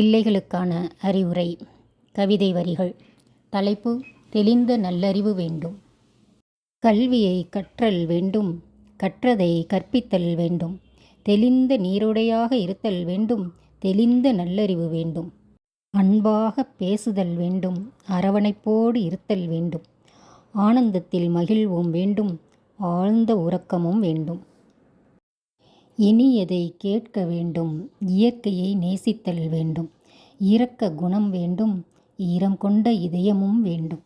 பிள்ளைகளுக்கான அறிவுரை கவிதை வரிகள். தலைப்பு தெளிந்த நல்லறிவு வேண்டும். கல்வியை கற்றல் வேண்டும். கற்றதை கற்பித்தல் வேண்டும். தெளிந்த நீரோடையாக இருத்தல் வேண்டும். தெளிந்த நல்லறிவு வேண்டும். அன்பாக பேசுதல் வேண்டும். அரவணைப்போடு இருத்தல் வேண்டும். ஆனந்தத்தில் மகிழ்வும் வேண்டும். ஆழ்ந்த உறக்கமும் வேண்டும். இனியதை கேட்க வேண்டும்? இயற்கையை நேசித்தல் வேண்டும். இரக்க குணம் வேண்டும். ஈரம் கொண்ட இதயமும் வேண்டும்.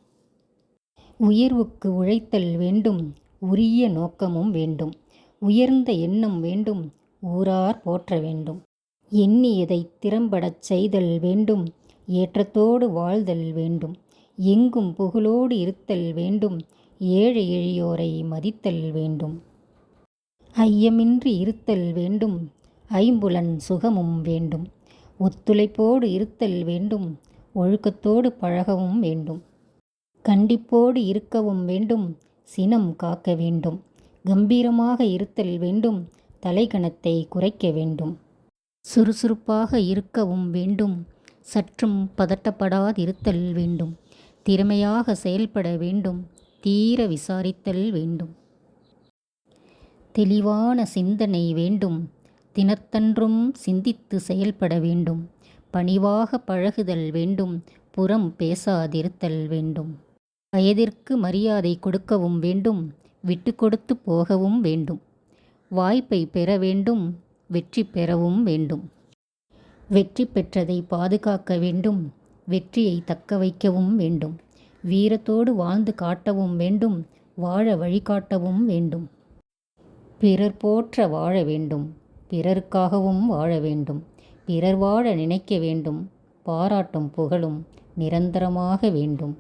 உயர்வுக்கு உழைத்தல் வேண்டும். உரிய நோக்கமும் வேண்டும். உயர்ந்த எண்ணம் வேண்டும். ஊரார் போற்ற வேண்டும். எண்ணியதை திறம்படச் செய்தல் வேண்டும். ஏற்றத்தோடு வாழ்தல் வேண்டும். எங்கும் புகழோடு இருத்தல் வேண்டும். ஏழை எளியோரை மதித்தல் வேண்டும். ஐயமின்றி இருத்தல் வேண்டும். ஐம்புலன் சுகமும் வேண்டும். ஒத்துழைப்போடு இருத்தல் வேண்டும். ஒழுக்கத்தோடு பழகவும் வேண்டும். கண்டிப்போடு இருக்கவும் வேண்டும். சினம் காக்க வேண்டும். கம்பீரமாக இருத்தல் வேண்டும். தலைகணத்தை குறைக்க வேண்டும். சுறுசுறுப்பாக இருக்கவும் வேண்டும். சற்றும் பதட்டப்படாதிருத்தல் வேண்டும். திறமையாக செயல்பட வேண்டும். தீர விசாரித்தல் வேண்டும். தெளிவான சிந்தனை வேண்டும். தினத்தன்றும் சிந்தித்து செயல்பட வேண்டும். பணிவாக பழகுதல் வேண்டும். புறம் பேசாதிருத்தல் வேண்டும். வயதிற்கு மரியாதை கொடுக்கவும் வேண்டும். விட்டு கொடுத்து போகவும் வேண்டும். வாய்ப்பை பெற வேண்டும். வெற்றி பெறவும் வேண்டும். வெற்றி பெற்றதை பாதுகாக்க வேண்டும். வெற்றியை தக்க வைக்கவும் வேண்டும். வீரத்தோடு வாழ்ந்து காட்டவும் வேண்டும். வாழ வழிகாட்டவும் வேண்டும். பிறர் போற்ற வாழ வேண்டும் பிறருக்காகவும் வாழ வேண்டும் பிறர் வாழ நினைக்க வேண்டும் பாராட்டும் புகழும் நிரந்தரமாக வேண்டும்.